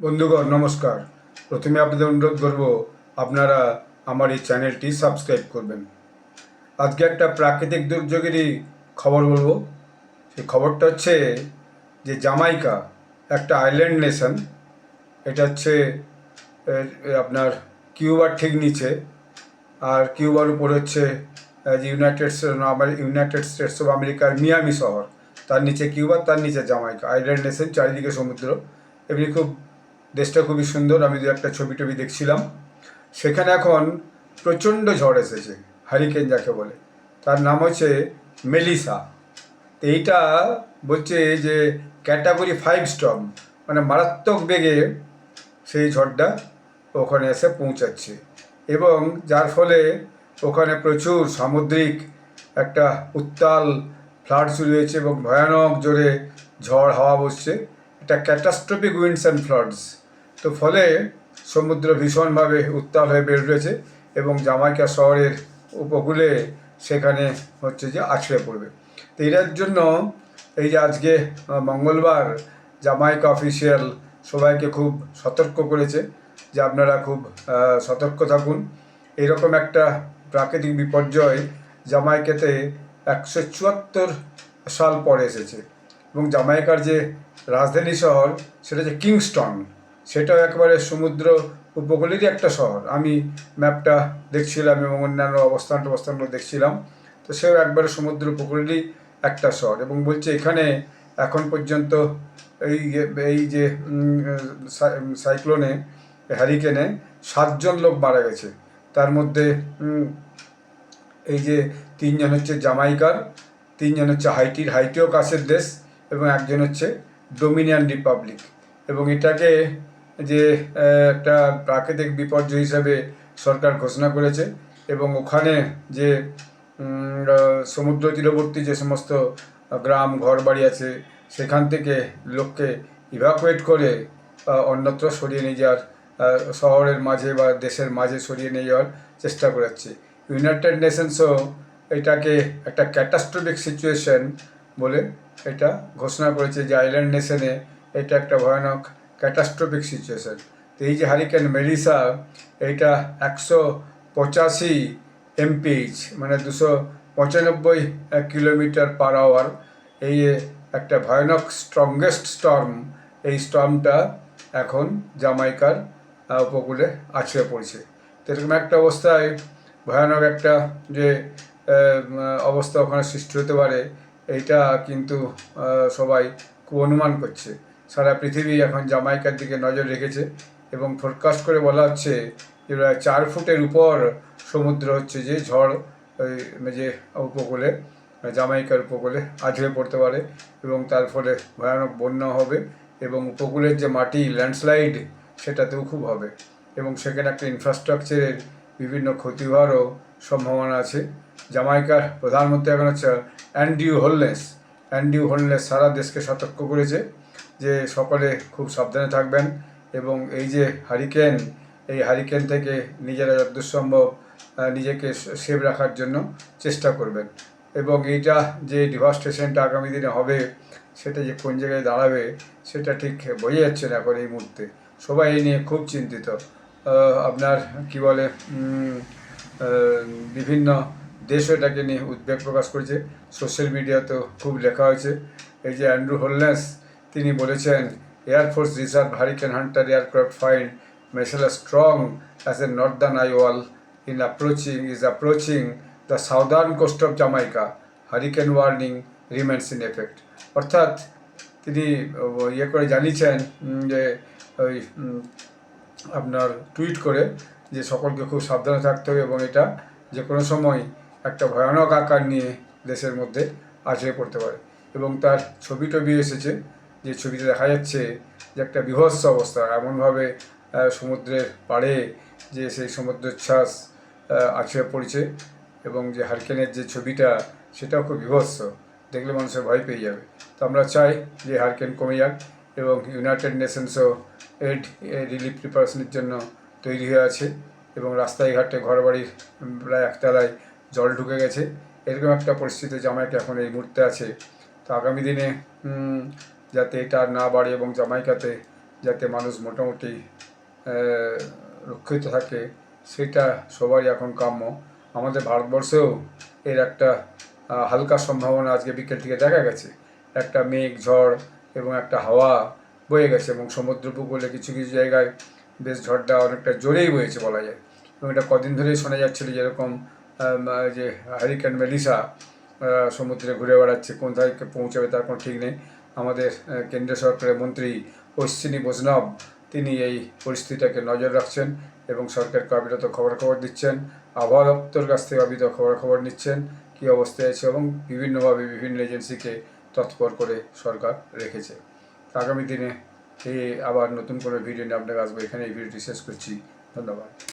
বন্ধুগণ, নমস্কার। প্রথমে আপনাদের অনুরোধ করব, আপনারা আমার এই চ্যানেলটি সাবস্ক্রাইব করবেন। আজকে একটা প্রাকৃতিক দুর্যোগেরই খবর বলব। সেই খবরটা হচ্ছে যে জামাইকা একটা আইল্যান্ড নেশন, এটা হচ্ছে আপনার কিউবার ঠিক নিচে, আর কিউবার উপর হচ্ছে ইউনাইটেড ইউনাইটেড স্টেটস অফ আমেরিকার মিয়ামি শহর। তার নিচে কিউবা তার নিচে জামাইকা আইল্যান্ড নেশন, চারিদিকে সমুদ্র। এমনি খুব দেশটা খুবই সুন্দর, আমি দু একটা ছবি টবি দেখছিলাম। সেখানে এখন প্রচণ্ড ঝড় এসেছে, হারিকেন যাকে বলে। তার নাম হচ্ছে মেলিসা। এইটা বলছে যে ক্যাটাগরি ফাইভ স্টর্ম মানে মারাত্মক বেগে সেই ঝড়টা ওখানে এসে পৌঁছাচ্ছে। এবং যার ফলে ওখানে প্রচুর সামুদ্রিক একটা উত্তাল ফ্লাড শুরু হয়েছে এবং ভয়ানক জোরে ঝড় হাওয়া বসছে। এটা ক্যাটাস্ট্রফিক উইন্ডস অ্যান্ড ফ্লাডস। তো ফলে সমুদ্র ভীষণভাবে উত্তাল হয়ে বের উঠেছে এবং জামাইকা শহরের উপকূলে সেখানে হচ্ছে যে আছড়ে পড়বে। তো এটার জন্য এই যে আজকে মঙ্গলবার জামাইকা অফিসিয়াল সবাইকে খুব সতর্ক করেছে যে আপনারা খুব সতর্ক থাকুন। এরকম একটা প্রাকৃতিক বিপর্যয় জামাইকাতে একশো চুয়াত্তর সাল পরে এসেছে এবং জামাইকার যে রাজধানী শহর সেটা হচ্ছে কিংস্টন। সেটাও একেবারে সমুদ্র উপকূলেরই একটা শহর। আমি ম্যাপটা দেখছিলাম এবং অন্যান্য অবস্থান টবস্থানগুলো দেখছিলাম। তো সেও একবারে সমুদ্র উপকূলেরই একটা শহর এবং বলছে এখানে এখন পর্যন্ত এই এই যে সাইক্লোনে হ্যারিকেনে সাতজন লোক মারা গেছে। তার মধ্যে এই যে তিনজন হচ্ছে জামাইকার, তিনজন হচ্ছে হাইটির, হাইটিও কাছের দেশ এবং একজন হচ্ছে ডোমিনিয়ান রিপাবলিক। এবং এটাকে যে একটা প্রাকৃতিক বিপর্যয় হিসাবে সরকার ঘোষণা করেছে এবং ওখানে যে সমুদ্র তীরবর্তী যে সমস্ত গ্রাম, ঘরবাড়ি আছে, সেখান থেকে লোককে ইভাকুয়েট করে অন্যত্র সরিয়ে নিয়ে যাওয়ার শহরের মাঝে বা দেশের মাঝে সরিয়ে নিয়ে যাওয়ার চেষ্টা করাচ্ছে ইউনাইটেড নেশনসও এটাকে একটা ক্যাটাস্ট্রফিক সিচুয়েশন বলে এটা ঘোষণা করেছে যে আইল্যান্ড নেশনে এটা একটা ভয়ানক ক্যাটাস্ট্রফিক সিচুয়েশন তো এই যে হারিকেন মেরিসা এইটা একশো পঁচাশি এমপিএইচ মানে দুশো পঁচানব্বই কিলোমিটার পার আওয়ার এই একটা ভয়ানক স্ট্রংগেস্ট স্টর্ম এই স্টর্মটা এখন জামাইকার উপকূলে আছড়ে পড়ছে। তো এরকম একটা অবস্থায়, ভয়ানক একটা যে অবস্থা ওখানে সৃষ্টি হতে পারে, এইটা কিন্তু সবাই খুব অনুমান করছে। সারা পৃথিবী এখন জামাইকার দিকে নজর রেখেছে এবং ফোরকাস্ট করে বলা হচ্ছে যে চার ফুটের উপর সমুদ্র হচ্ছে যে ঝড়, ওই যে উপকূলে, জামাইকার উপকূলে আছড়ে পড়তে পারে এবং তার ফলে ভয়ানক বন্যা হবে এবং উপকূলের যে মাটি ল্যান্ডস্লাইড সেটাতেও খুব হবে এবং সেখানে একটা ইনফ্রাস্ট্রাকচারের বিভিন্ন ক্ষতি হওয়ারও সম্ভাবনা আছে। জামাইকার প্রধানমন্ত্রী এখন হচ্ছে অ্যান্ডিউ হোলনেস অ্যান্ডিউ হোলনেস সারা দেশকে সতর্ক করেছে। যে সকলে খুব সাবধানে থাকবেন এবং এই যে হারিকেন, এই হারিকেন থেকে নিজেরা যতদূর সম্ভব নিজেকে সেভ রাখার জন্য চেষ্টা করবেন। এবং এইটা যে ডিভাস্টেশনটা আগামী দিনে হবে, সেটা যে কোন জায়গায় দাঁড়াবে, সেটা ঠিক বোঝা যাচ্ছে না এখন এই মুহূর্তে। সবাই এই নিয়ে খুব চিন্তিত। আপনার কি বলে বিভিন্ন দেশও এটাকে নিয়ে উদ্বেগ প্রকাশ করেছে। সোশ্যাল মিডিয়াতেও খুব লেখা হয়েছে। এই যে অ্যান্ড্রু হোলনেস তিনি বলেছেন air force reserve hurricane hunter aircraft find missile strong as a northern eye wall in approaching is approaching the southern coast of Jamaica hurricane warning remains in effect অর্থাৎ তিনি ইয়ে করে জানিয়েছেন যে ওই আপনার টুইট করে যে সকলকে খুব সাবধানে থাকতে হবে এবং এটা যে কোনো সময় একটা ভয়ানক আকার নিয়ে দেশের মধ্যে আছড়ে পড়তে পারে। এবং তার ছবি টবি এসেছে। যে ছবিতে দেখা যাচ্ছে যে একটা বিভৎস অবস্থা। এমনভাবে সমুদ্রের পাড়ে যে সেই সমুদ্রচ্ছ্বাস আছড়ে পড়ছে এবং যে হারকেনের যে ছবিটা, সেটাও খুব বিভৎস। দেখলে মানুষের ভয় পেয়ে যাবে। তো আমরা চাই যে হারকেন কমে যাক এবং ইউনাইটেড নেশনসও এড রিলিফ প্রিপারেশনের জন্য তৈরি হয়ে আছে এবং রাস্তায় ঘাটে ঘরবাড়ির প্রায় একতলায় জল ঢুকে গেছে। এরকম একটা পরিস্থিতি জামাইকা এখন এই মুহূর্তে আছে। তো আগামী দিনে যাতে এটা না বাড়ে এবং জামাইকাতে যাতে মানুষ মোটামুটি রক্ষিত থাকে, সেটা সবারই এখন কাম্য। আমাদের ভারতবর্ষেও এর একটা হালকা সম্ভাবনা আজকে বিকেল থেকে দেখা গেছে। একটা মেঘ, ঝড় এবং একটা হাওয়া বয়ে গেছে এবং সমুদ্র উপকূলে কিছু কিছু জায়গায় বেশ ঝড়টা অনেকটা জোরেই বয়েছে বলা যায়। এবং এটা কদিন ধরেই শোনা যাচ্ছিল যেরকম যে হারিকেন মেলিসা সমুদ্রে ঘুরে বেড়াচ্ছে, কোন কোথায় পৌঁছাবে তার কোনো ঠিক নেই। আমাদের কেন্দ্রীয় সরকারের মন্ত্রী অশ্বিনী বৈষ্ণব, তিনি এই পরিস্থিতিটাকে নজর রাখছেন এবং সরকারকে অবিরত খবরাখবর দিচ্ছেন, আবহাওয়া দপ্তর কাছ থেকে অবিরত খবরাখবর নিচ্ছেন, কী অবস্থায় আছে এবং বিভিন্নভাবে বিভিন্ন এজেন্সিকে তৎপর করে সরকার রেখেছে। আগামী দিনে আবার নতুন করে ভিডিও নিয়ে আপনাকে আসব। এখানে এই ভিডিওটি শেষ করছি। ধন্যবাদ।